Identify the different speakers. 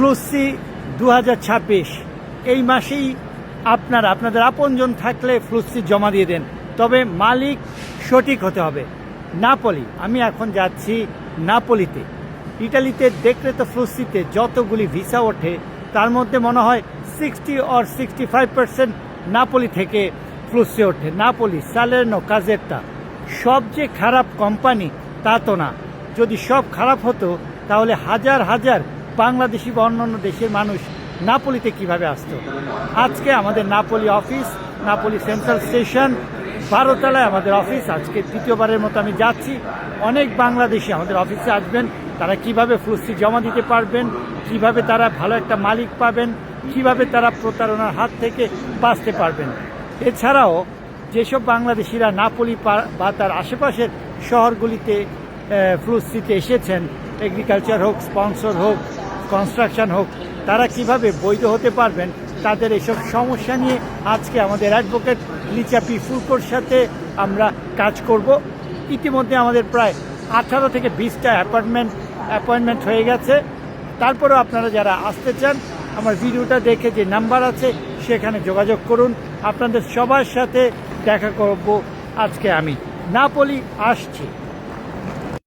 Speaker 1: ফ্লুসি দু হাজার ছাব্বিশ। এই মাসেই আপনার, আপনাদের আপনজন থাকলে ফ্লুসি জমা দিয়ে দেন। তবে মালিক সঠিক হতে হবে। নাপলি, আমি এখন যাচ্ছি নাপলিতে। ইটালিতে দেখলে তো ফ্লুসিতে যতগুলি ভিসা ওঠে, তার মধ্যে মনে হয় sixty or sixty five percent Napoli থেকে ফ্লুসি ওঠে। Napoli, Salerno, Caserta. সব যে খারাপ কোম্পানি, তা তো না। যদি সব খারাপ হতো, তাহলে হাজার হাজার বাংলাদেশি বা অন্যান্য দেশের মানুষ নাপলিতে কীভাবে আসতো? আজকে আমাদের Napoli office, Napoli central station, বারোতলায় আমাদের অফিস। আজকে তৃতীয়বারের মতো আমি যাচ্ছি। অনেক বাংলাদেশি আমাদের অফিসে আসবেন। তারা কীভাবে ফ্লুসি জমা দিতে পারবেন? কীভাবে তারা ভালো একটা মালিক পাবেন? কীভাবে তারা প্রতারণার হাত থেকে বাঁচতে পারবেন? এছাড়াও যেসব বাংলাদেশিরা নাপলি বা তার আশেপাশের শহরগুলিতে ফ্লুসিতে এসেছেন এগ্রিকালচার হোক স্পন্সর হোক কনস্ট্রাকশন হোক, তারা কীভাবে বৈধ হতে পারবেন, তাদের এসব সমস্যা নিয়ে আজকে আমাদের অ্যাডভোকেট লিচাপি ফুলকোর সাথে আমরা কাজ করব। ইতিমধ্যে আমাদের প্রায় আঠারো থেকে বিশটা অ্যাপয়েন্টমেন্ট অ্যাপয়েন্টমেন্ট হয়ে গেছে। তারপরেও আপনারা যারা আসতে চান, আমার ভিডিওটা দেখে যে নাম্বার আছে, সেখানে যোগাযোগ করুন। আপনাদের সবার সাথে দেখা করব আজকে আমি। নাপলি, আসছি।